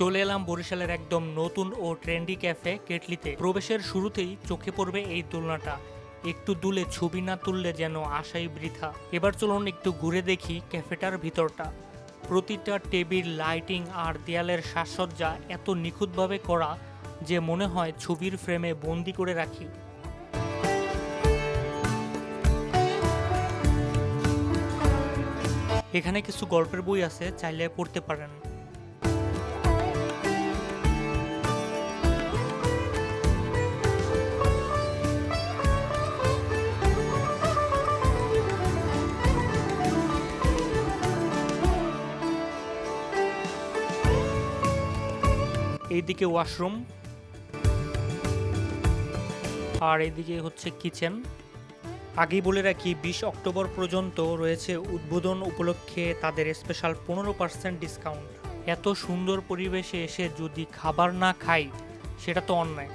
চলে এলাম বরিশালের একদম নতুন ও ট্রেন্ডি ক্যাফে কেটলিতে। প্রবেশের শুরুতেই চোখে পড়বে এই তুলনাটা একটু দুলে ছবি না তুললে যেন আশাই বৃথা। এবার চলুন একটু ঘুরে দেখি ক্যাফেটার ভিতরটা। প্রতিটা টেবিল, লাইটিং আর দেয়ালের সাজসজ্জা এত নিখুঁতভাবে করা যে মনে হয় ছবির ফ্রেমে বন্দি করে রাখি। এখানে কিছু গল্পের বই আছে, চাইলে পড়তে পারেন। এইদিকে ওয়াশরুম। আর এদিকে হচ্ছে কিচেন। আগেই বলে রাখি, বিশ অক্টোবর পর্যন্ত রয়েছে উদ্বোধন উপলক্ষে তাদের স্পেশাল পনেরো পার্সেন্ট ডিসকাউন্ট। এত সুন্দর পরিবেশে এসে যদি খাবার না খাই, সেটা তো অন্যায়।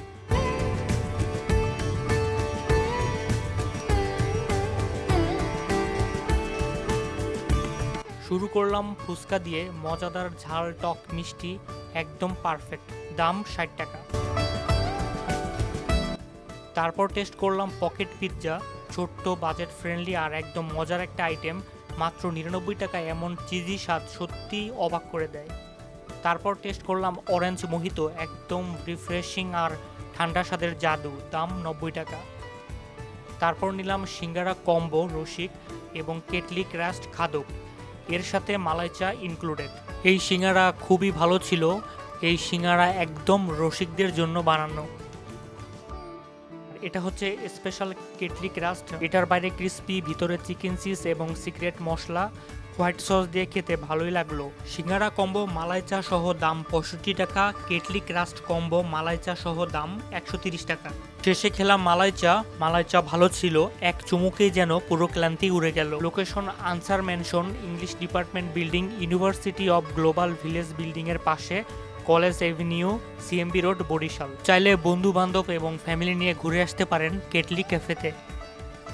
শুরু করলাম ফুচকা দিয়ে মজাদার ঝাল টক মিষ্টি, একদম পারফেক্ট দাম ষাট টাকা। তারপর টেস্ট করলাম পকেট পিৎজা ছোট্ট বাজেট ফ্রেন্ডলি আর একদম মজার একটা আইটেম মাত্র নিরানব্বই টাকায় এমন চিজি স্বাদ সত্যিই অবাক করে দেয়। তারপর টেস্ট করলাম অরেঞ্জ মোহিত একদম রিফ্রেশিং আর ঠান্ডা স্বাদের জাদু, দাম নব্বই টাকা। তারপর নিলাম সিঙ্গারা কম্বো রসিক এবং কেটলি ক্রাস্ট খাদক। এর সাথে মালাই চা ইনক্লুডেড এই সিঙ্গারা খুবই ভালো ছিল। এই সিঙ্গারা একদম রসিকদের জন্য বানানো। এটা হচ্ছে স্পেশাল কেটলি ক্রাস্ট এটার বাইরে ক্রিস্পি ভিতরে চিকেন চিজ এবং সিক্রেট মশলা। হোয়াইট সস দিয়ে খেতে ভালোই লাগল। সিঙ্গারা কম্বো মালাই চা সহ দাম পঁয়ষট্টি টাকা, কেটলি ক্রাস্ট কম্বো মালাই চা সহ দাম একশো তিরিশ টাকা। শেষে খেলাম মালাই চা মালাই চা ভালো ছিল, এক চুমুকেই যেন পুরো ক্লান্তি উড়ে গেল। Location Ansar mansion English department building university of global village building এর পাশে college avenue CMB road Barishal. চাইলে বন্ধু বান্ধব এবং ফ্যামিলি নিয়ে ঘুরে আসতে পারেন কেটলি ক্যাফেতে।